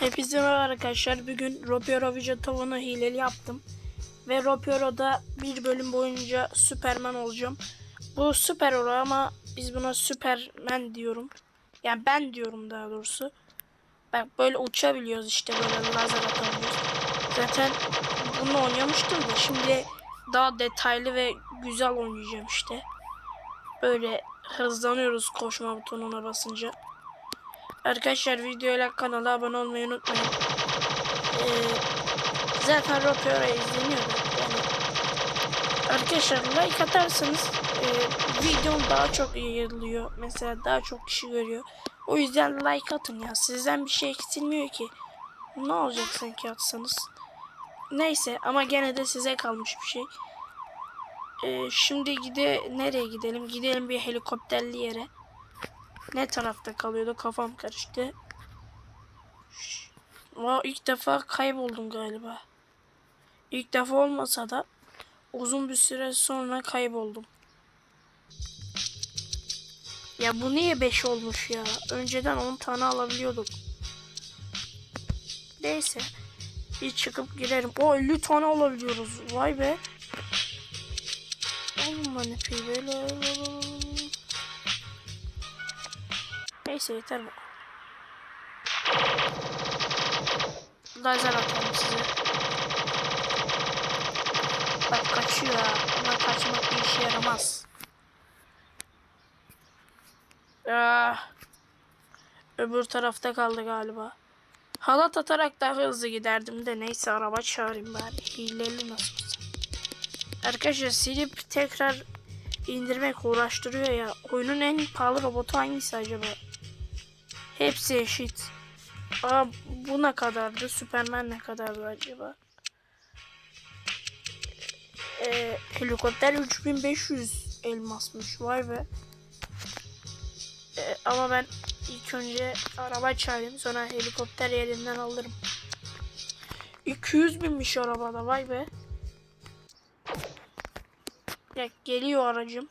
Hepinize merhaba arkadaşlar. Bugün Ropero Video tavanı hileli yaptım. Ve Ropero'da bir bölüm boyunca Superman olacağım. Bu Super Hero ama biz buna Superman diyorum. Yani ben diyorum daha doğrusu. Bak böyle uçabiliyoruz işte böyle lazer atabiliyoruz. Zaten bunu oynamıştım da şimdi daha detaylı ve güzel oynayacağım işte. Böyle hızlanıyoruz koşma butonuna basınca. Arkadaşlar videoyla kanala abone olmayı unutmayın. Ee, zaten Ropeora izleniyor da yani. Arkadaşlar like atarsanız e, videom daha çok yayılıyor. Mesela daha çok kişi görüyor. O yüzden like atın ya. Sizden bir şey eksilmiyor ki. Ne olacak sanki atsanız. Neyse ama gene de size kalmış bir şey. Ee, şimdi gide nereye gidelim? Gidelim bir helikopterli yere. Ne tarafta kalıyordu kafam karıştı. Aa, ilk defa kayboldum galiba. İlk defa olmasa da uzun bir süre sonra kayboldum. Ya bu niye 5 olmuş ya? Önceden 10 tane alabiliyorduk. Neyse. Bir çıkıp girerim. O 50 tane alabiliyoruz. Vay be. Oğlum epey böyle. Neyse yeter bu. Lazer atalım size. Bak kaçıyor ha. Ama kaçmak bir işe yaramaz. Ah. Öbür tarafta kaldı galiba. Halat atarak daha hızlı giderdim de neyse araba çağırayım bari. Hileli nasıl olsa. Arkadaşlar silip tekrar indirmek uğraştırıyor ya. Oyunun en pahalı robotu hangisi acaba? Hepsi eşit. Aa, bu ne kadardı? Superman ne kadardı acaba? Ee, helikopter 3500 elmasmış. Vay be. Ee, ama ben ilk önce araba çağırayım. Sonra helikopter yerinden alırım. 200 binmiş arabada. Vay be. Ya geliyor aracım.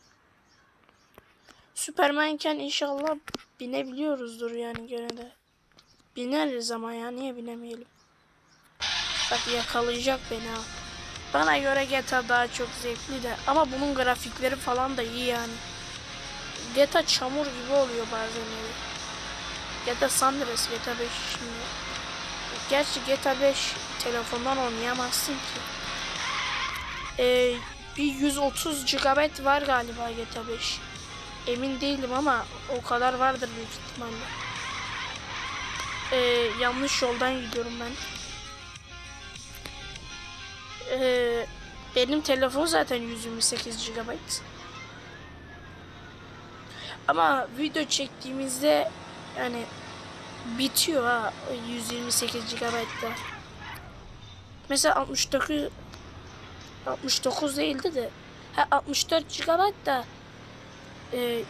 Supermanken inşallah binebiliyoruzdur yani gene de. Bineriz ama ya niye binemeyelim? Bak yakalayacak beni ha. Bana göre GTA daha çok zevkli de ama bunun grafikleri falan da iyi yani. GTA çamur gibi oluyor bazen öyle. GTA San Andreas GTA 5 şimdi. Gerçi GTA 5 telefondan oynayamazsın ki. Ee, bir 130 GB var galiba GTA 5. Emin değilim ama o kadar vardır büyük ihtimalle. Ee, yanlış yoldan gidiyorum ben. Ee, benim telefon zaten 128 GB. Ama video çektiğimizde yani bitiyor ha 128 GB'da. Mesela 69 69 değildi de ha 64 GB e,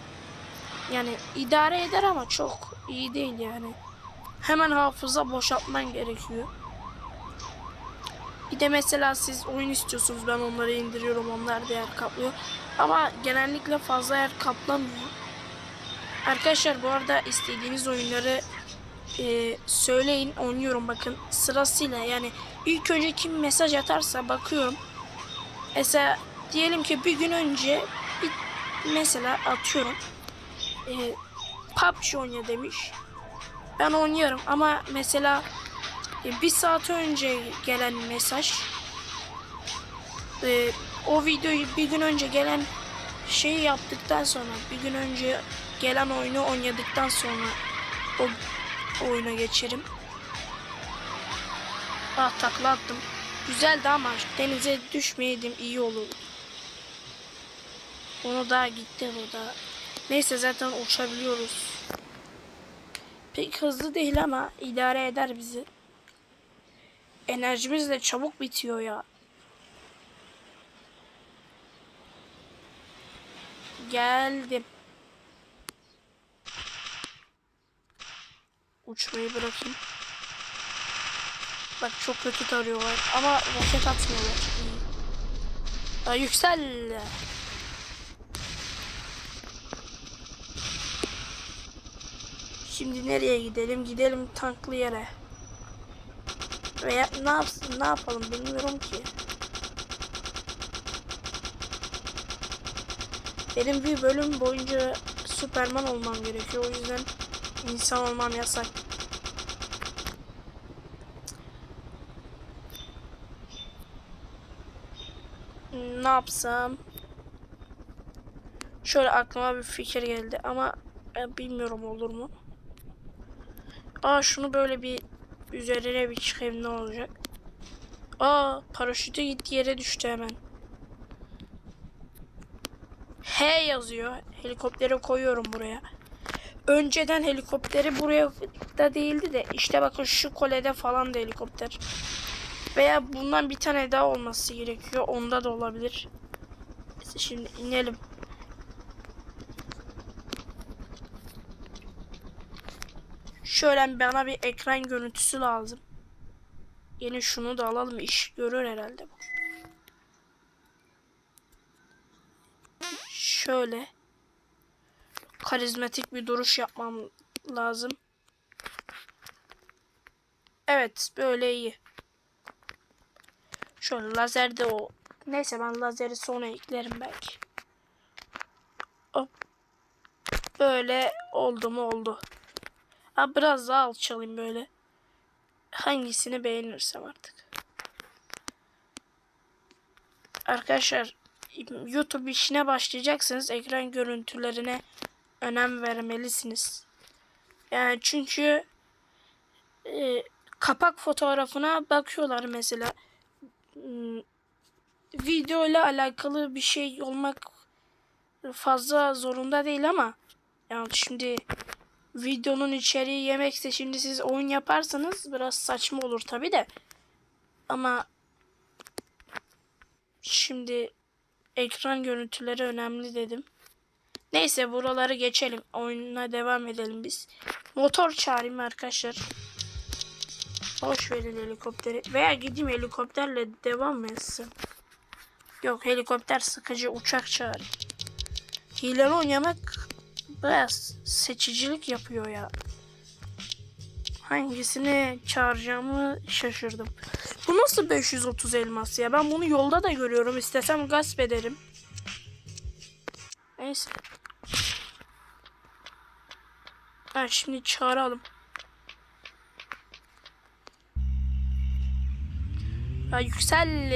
yani idare eder ama çok iyi değil yani. Hemen hafıza boşaltman gerekiyor. Bir de mesela siz oyun istiyorsunuz ben onları indiriyorum onlar da yer kaplıyor. Ama genellikle fazla yer kaplamıyor. Arkadaşlar bu arada istediğiniz oyunları e, söyleyin oynuyorum bakın sırasıyla yani ilk önce kim mesaj atarsa bakıyorum. Mesela diyelim ki bir gün önce mesela atıyorum e, PUBG oyna demiş. Ben oynuyorum ama mesela e, bir saat önce gelen mesaj e, o videoyu bir gün önce gelen şeyi yaptıktan sonra bir gün önce gelen oyunu oynadıktan sonra o oyuna geçerim. Ah takla attım. Güzeldi ama denize düşmeyeydim iyi olur. Onu da gitti bu da. Neyse zaten uçabiliyoruz. Pek hızlı değil ama idare eder bizi. Enerjimiz de çabuk bitiyor ya. Geldim. Uçmayı bırakayım. Bak çok kötü tarıyorlar ama roket atmıyorlar. Aa, yüksel. Şimdi nereye gidelim? Gidelim tanklı yere. Veya ne yapsın? Ne yapalım bilmiyorum ki. Benim bir bölüm boyunca Süperman olmam gerekiyor. O yüzden insan olmam yasak. Ne yapsam? Şöyle aklıma bir fikir geldi ama bilmiyorum olur mu? Aa şunu böyle bir üzerine bir çıkayım ne olacak? Aa paraşütü gitti yere düştü hemen. H yazıyor. Helikopteri koyuyorum buraya. Önceden helikopteri buraya da değildi de işte bakın şu kolede falan da helikopter. Veya bundan bir tane daha olması gerekiyor. Onda da olabilir. Şimdi inelim. Şöyle bana bir ekran görüntüsü lazım. Yeni şunu da alalım. İş görür herhalde bu. Şöyle. Karizmatik bir duruş yapmam lazım. Evet böyle iyi. Şöyle lazer de o. Neyse ben lazeri sonra eklerim belki. Hop. Böyle oldu mu oldu. Abi biraz daha alçalayım böyle. Hangisini beğenirsem artık. Arkadaşlar YouTube işine başlayacaksanız ekran görüntülerine önem vermelisiniz. Yani çünkü e, kapak fotoğrafına bakıyorlar mesela. Hmm, Video ile alakalı bir şey olmak fazla zorunda değil ama yani şimdi videonun içeriği yemekse şimdi siz oyun yaparsanız biraz saçma olur tabi de. Ama şimdi ekran görüntüleri önemli dedim. Neyse buraları geçelim. Oyununa devam edelim biz. Motor çağırayım arkadaşlar. Boş verin helikopteri. Veya gideyim helikopterle devam etsin. Yok helikopter sıkıcı uçak çağır. Hileli oynamak biraz seçicilik yapıyor ya. Hangisini çağıracağımı şaşırdım. Bu nasıl 530 elmas ya? Ben bunu yolda da görüyorum. İstesem gasp ederim. Neyse. Ha, şimdi çağıralım. Ya yüksel.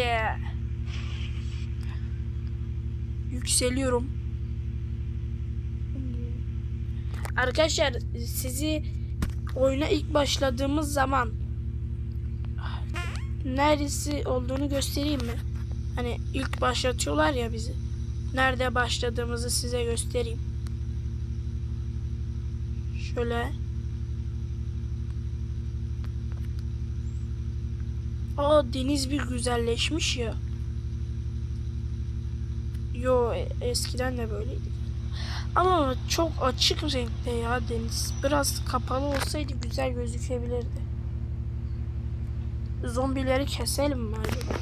Yükseliyorum. Arkadaşlar sizi oyuna ilk başladığımız zaman neresi olduğunu göstereyim mi? Hani ilk başlatıyorlar ya bizi. Nerede başladığımızı size göstereyim. Şöyle. Aa deniz bir güzelleşmiş ya. Yo e, eskiden de böyleydi. Ama çok açık renkte ya deniz. Biraz kapalı olsaydı güzel gözükebilirdi. Zombileri keselim mi acaba?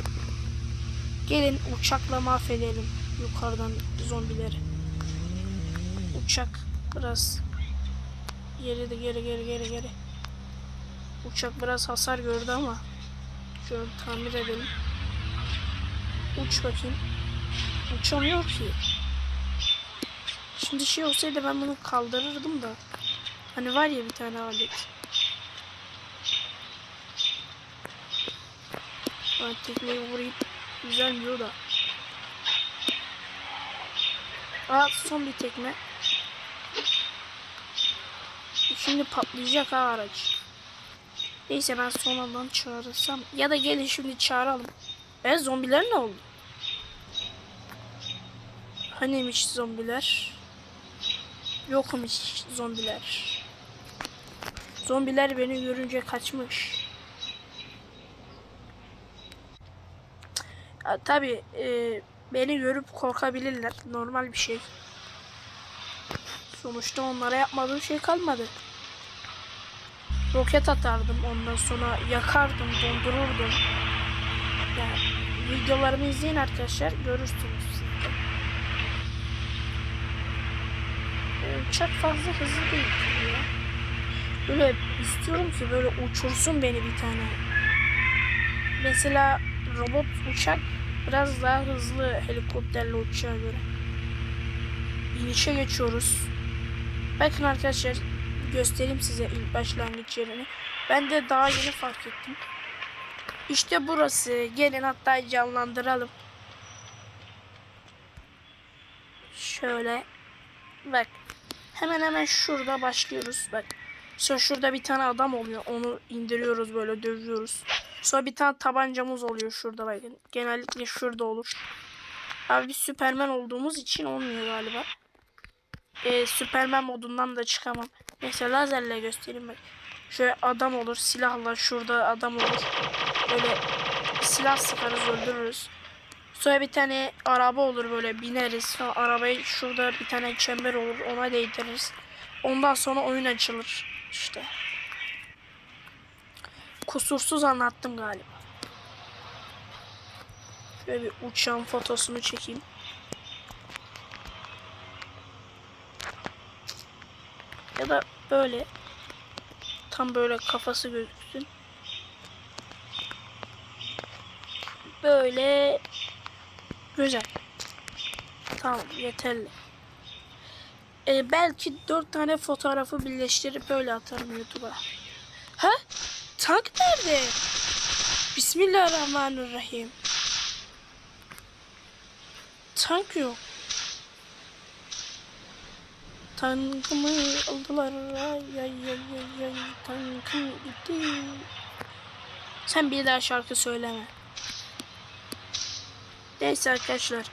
Gelin uçakla mahvedelim yukarıdan zombileri. Uçak biraz geri de geri geri geri geri. Uçak biraz hasar gördü ama şöyle tamir edelim. Uç bakayım. Uçamıyor ki. Şimdi şey olsaydı ben bunu kaldırırdım da. Hani var ya bir tane alet. Ben tekneyi vurayım. Güzelmiyor da. Aa son bir tekme. Şimdi patlayacak ha araç. Neyse ben sonradan çağırırsam. Ya da gelin şimdi çağıralım. E zombiler ne oldu? Hani Hanimiş zombiler? Yokum hiç zombiler. Zombiler beni görünce kaçmış. Ya, tabii e, beni görüp korkabilirler. Normal bir şey. Sonuçta onlara yapmadığım şey kalmadı. Roket atardım ondan sonra yakardım, dondururdum. Yani videolarımı izleyin arkadaşlar görürsünüz. uçak fazla hızlı değil ya. Böyle istiyorum ki böyle uçursun beni bir tane. Mesela robot uçak biraz daha hızlı helikopterle uçağa göre. İnişe geçiyoruz. Bakın arkadaşlar göstereyim size ilk başlangıç yerini. Ben de daha yeni fark ettim. İşte burası. Gelin hatta canlandıralım. Şöyle. Bak. Hemen hemen şurada başlıyoruz. Bak. Sonra şurada bir tane adam oluyor. Onu indiriyoruz böyle dövüyoruz. Sonra bir tane tabancamız oluyor şurada bakın. Genellikle şurada olur. Abi biz Süpermen olduğumuz için olmuyor galiba. Ee, Süpermen modundan da çıkamam. Neyse lazerle göstereyim bak. Şöyle adam olur silahla şurada adam olur. Böyle silah sıkarız öldürürüz. Sonra bir tane araba olur böyle bineriz. Sonra arabayı şurada bir tane çember olur ona değdiririz. Ondan sonra oyun açılır. İşte. Kusursuz anlattım galiba. Şöyle bir uçağın fotosunu çekeyim. Ya da böyle tam böyle kafası gözüksün. Böyle güzel. Tamam yeterli. Ee, belki dört tane fotoğrafı birleştirip öyle atarım YouTube'a. Ha? Tank nerede? Bismillahirrahmanirrahim. Tank yok. Tankımı aldılar. Ay ay ay ay ay. Tankım gitti. Sen bir daha şarkı söyleme. Neyse arkadaşlar.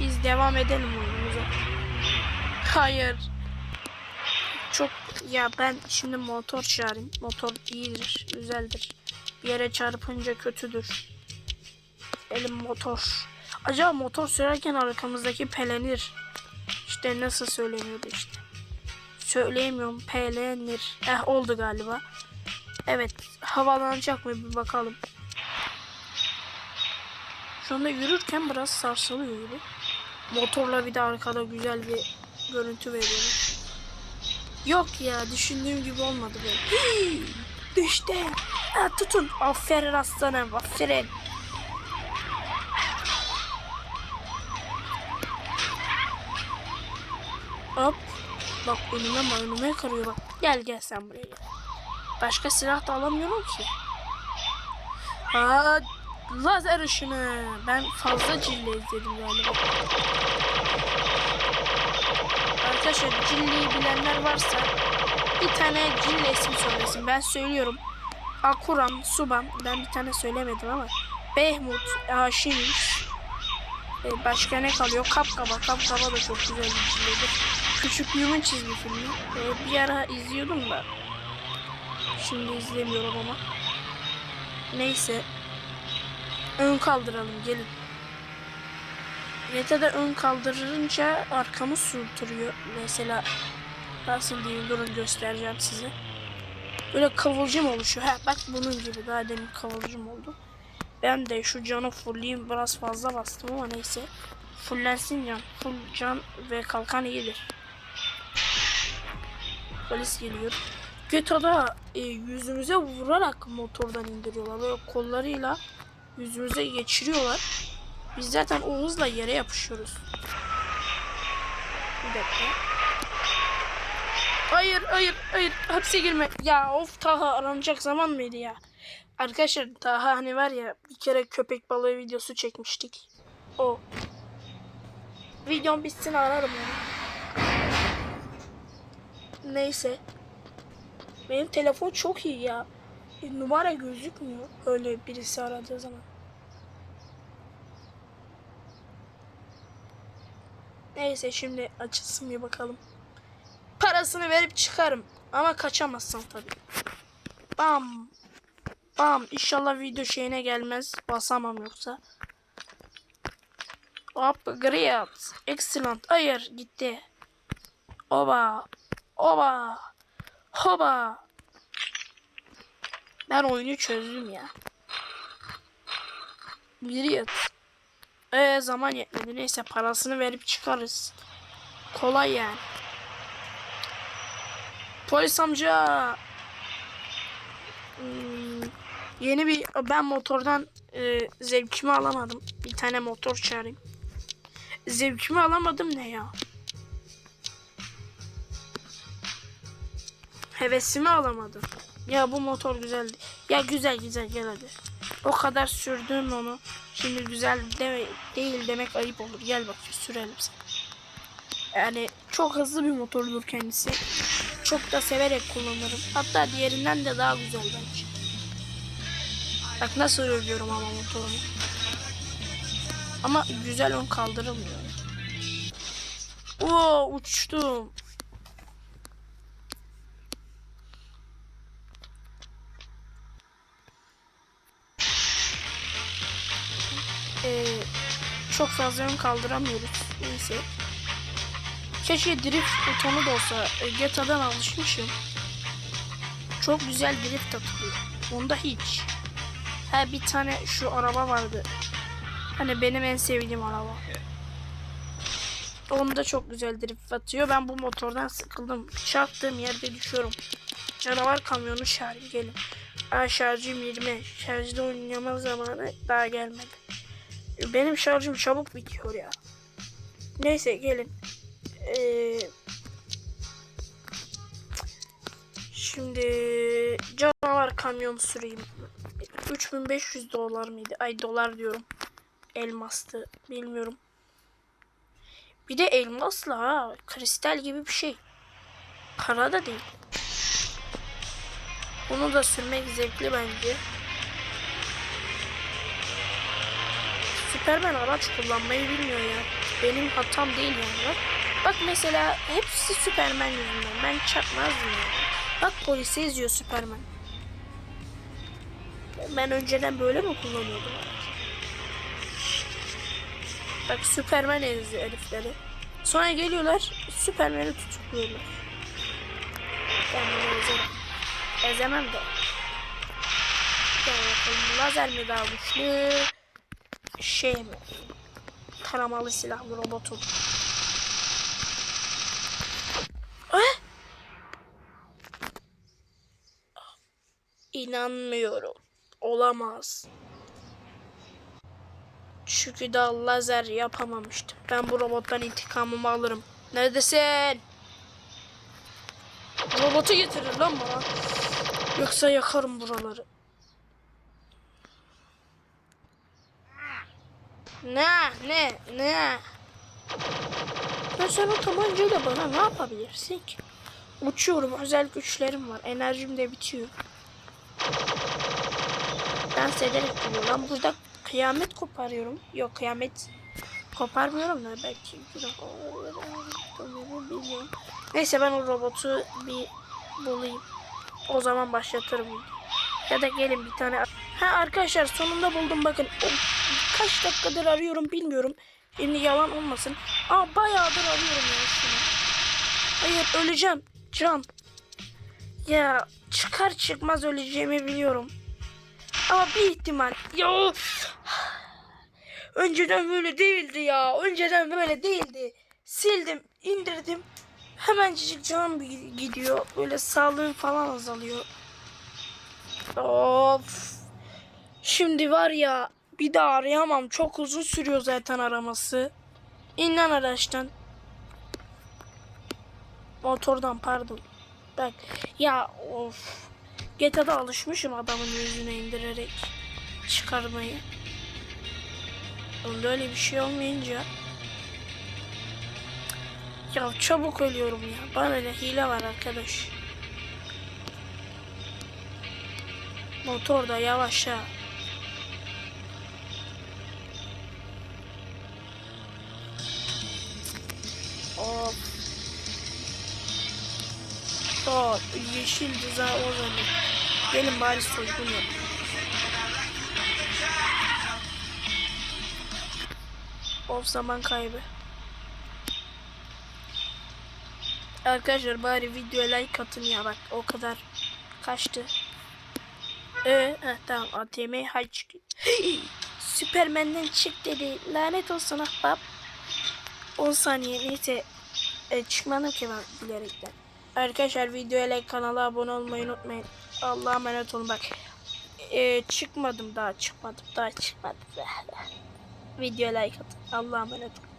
Biz devam edelim oyunumuza. Hayır. Çok ya ben şimdi motor çağırayım. Motor iyidir, güzeldir. Bir yere çarpınca kötüdür. Elim motor. Acaba motor sürerken arkamızdaki pelenir. İşte nasıl söyleniyordu işte. Söyleyemiyorum. Pelenir. Eh oldu galiba. Evet. Havalanacak mı bir bakalım. Şu yürürken biraz sarsılıyor gibi. Motorla bir de arkada güzel bir görüntü veriyor. Yok ya düşündüğüm gibi olmadı. Hii, düştü. Ha, tutun. Aferin aslanım. Aferin. Hop. Bak önüme önüme karıyor bak. Gel gel sen buraya gel. Başka silah da alamıyorum ki. Aa, lazer ışını. Ben fazla cille izledim galiba. Arkadaşlar Cille'yi bilenler varsa bir tane Cille ismi söylesin. Ben söylüyorum. Akuran, Suban. Ben bir tane söylemedim ama. Behmut, Haşimiş. Ee, başka ne kalıyor? Kapkaba. Kapkaba da çok güzel bir Cille'dir. Küçüklüğümün çizgi filmi. Ee, bir ara izliyordum da. Şimdi izlemiyorum ama. Neyse. Ön kaldıralım gelin. Yete de ön kaldırınca arkamı sürtürüyor. Mesela nasıl diyeyim durun göstereceğim size. Böyle kıvılcım oluşuyor. Ha, bak bunun gibi daha demin kıvılcım oldu. Ben de şu canı fullleyeyim biraz fazla bastım ama neyse. Fullensin can. Full can ve kalkan iyidir. Polis geliyor. GTA'da e, yüzümüze vurarak motordan indiriyorlar. Böyle kollarıyla yüzümüze geçiriyorlar. Biz zaten o hızla yere yapışıyoruz. Bir dakika. Hayır hayır hayır hapse girme. Ya of Taha aranacak zaman mıydı ya? Arkadaşlar Taha hani var ya bir kere köpek balığı videosu çekmiştik. O. Videom bitsin ararım onu. Neyse. Benim telefon çok iyi ya. E, numara gözükmüyor öyle birisi aradığı zaman. Neyse şimdi açılsın bir bakalım. Parasını verip çıkarım. Ama kaçamazsam tabii. Bam. Bam. İnşallah video şeyine gelmez. Basamam yoksa. Great. Excellent. Hayır gitti. Oba. Oba. Hoba. Ben oyunu çözdüm ya. Great. Ee, zaman yetmedi. Neyse parasını verip çıkarız. Kolay yani. Polis amca. Hmm, Yeni bir ben motordan e, zevkimi alamadım. Bir tane motor çağırayım. Zevkimi alamadım ne ya? Hevesimi alamadım. Ya bu motor güzeldi. Ya güzel güzel gel hadi. O kadar sürdün onu. Şimdi güzel de değil demek ayıp olur. Gel bak sürelim sen. Yani çok hızlı bir motordur kendisi. Çok da severek kullanırım. Hatta diğerinden de daha güzel bence. Bak nasıl örüyorum ama motorumu. Ama güzel ön kaldırılmıyor. Oo uçtum. Çok fazla ön kaldıramıyoruz. Neyse. Keşke drift butonu da olsa. E, GTA'dan alışmışım. Çok güzel drift atılıyor. Onda hiç. Ha bir tane şu araba vardı. Hani benim en sevdiğim araba. Onda çok güzel drift atıyor. Ben bu motordan sıkıldım. Çarptığım yerde düşüyorum. Canavar kamyonu şarj gelin. Aa şarjım 20. Şarjda oynayama zamanı daha gelmedi. Benim şarjım çabuk bitiyor ya. Neyse gelin. Ee, şimdi canavar kamyon süreyim. 3500 dolar mıydı? Ay dolar diyorum. Elmastı. Bilmiyorum. Bir de elmasla ha. Kristal gibi bir şey. Kara da değil. Bunu da sürmek zevkli bence. Superman araç kullanmayı bilmiyor ya. Benim hatam değil yani. Bak, mesela hepsi Superman yüzünden. Ben çarpmazdım yani. Bak polisi eziyor Superman. Ben önceden böyle mi kullanıyordum? Bak Superman eziyor herifleri. Sonra geliyorlar Superman'i tutukluyorlar. Ben bunu ezerim. Ezemem de. Gel bakalım lazer mi daha? Şey mi? Taramalı silahlı robotum. Ah! İnanmıyorum. Olamaz. Çünkü daha lazer yapamamıştım. Ben bu robottan intikamımı alırım. Neredesin? Robotu getirir lan bana. Yoksa yakarım buraları. Ne ne ne? Ya sen o tabancayla bana ne yapabilirsin ki? Uçuyorum özel güçlerim var. Enerjim de bitiyor. Dans ederek duruyor lan. Burada kıyamet koparıyorum. Yok kıyamet koparmıyorum da belki. Neyse ben o robotu bir bulayım. O zaman başlatırım. Ya da gelin bir tane. Ha arkadaşlar sonunda buldum bakın. O, kaç dakikadır arıyorum bilmiyorum. Şimdi yalan olmasın. Aa bayağıdır arıyorum ya şunu. Hayır öleceğim. Can. Ya çıkar çıkmaz öleceğimi biliyorum. Ama bir ihtimal. Ya Önceden böyle değildi ya. Önceden böyle değildi. Sildim, indirdim. Hemencik canım gidiyor. Böyle sağlığım falan azalıyor. Of. Şimdi var ya bir daha arayamam. Çok uzun sürüyor zaten araması. İn lan araçtan. Motordan pardon. Bak ya of. GTA'da alışmışım adamın yüzüne indirerek çıkarmayı. Onda öyle bir şey olmayınca ya çabuk ölüyorum ya. Bana ne hile var arkadaş. Motor da yavaş ha. Of. Aa, yeşil ceza o zaman. Gelin bari soygun yap. Of zaman kaybı. Arkadaşlar bari videoya like atın ya bak o kadar kaçtı. Ee, heh, tamam ATM hay çıktı. Süpermen'den çık dedi. Lanet olsun ahbap. 10 saniye neyse e, çıkmadım ki ben bilerekten. Arkadaşlar videoya like kanala abone olmayı unutmayın. Allah'a emanet olun bak. e, çıkmadım daha çıkmadım daha çıkmadım. Video like atın. Allah'a emanet olun.